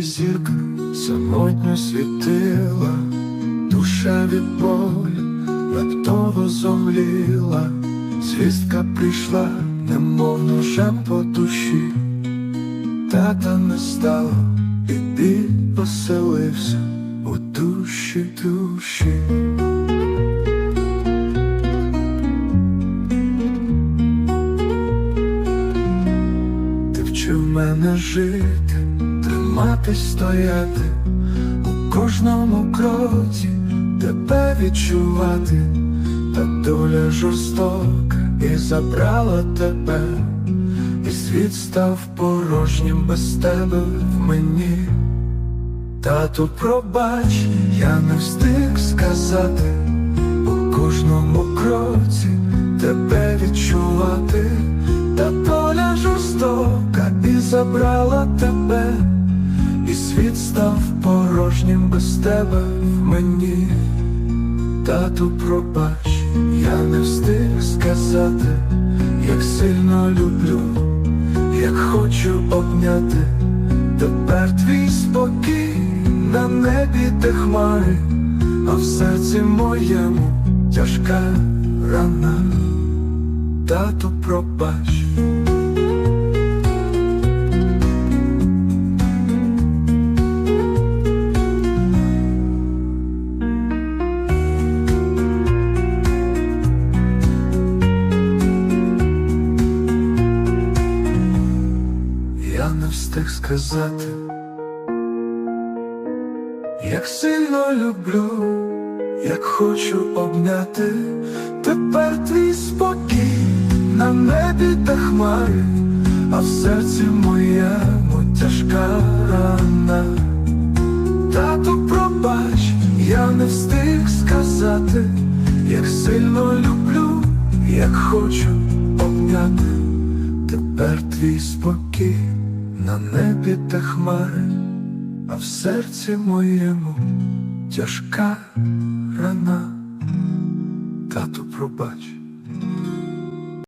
небі зірка самотньо світила, душа від болю раптово зомліла, звістка прийшла, немов ножем по душі, тата не стало, і біль поселився у душі душі. Ти вчив мене жити, триматись, стояти у кожному кроці, тебе відчувати, та доля жорстока і забрала тебе, і світ став порожнім без тебе в мені. Тату, пробач, я не встиг сказати. У кожному кроці тебе відчувати, та доля жорстока і забрала тебе, і світ став порожнім без тебе в мені. Тату, пробач, я не встиг сказати, як сильно люблю, як хочу обняти. Тепер твій спокій на небі де хмари, а в серці моєму тяжка рана, тату пробач. Встиг сказати, як сильно люблю, як хочу обняти, тепер твій спокій на небі та хмари, а в серці моєму тяжка рана. Тату, пробач, я не встиг сказати, як сильно люблю, як хочу обняти. Тепер твій спокій на небі та хмари, а в серці моєму тяжка рана, тату пробач.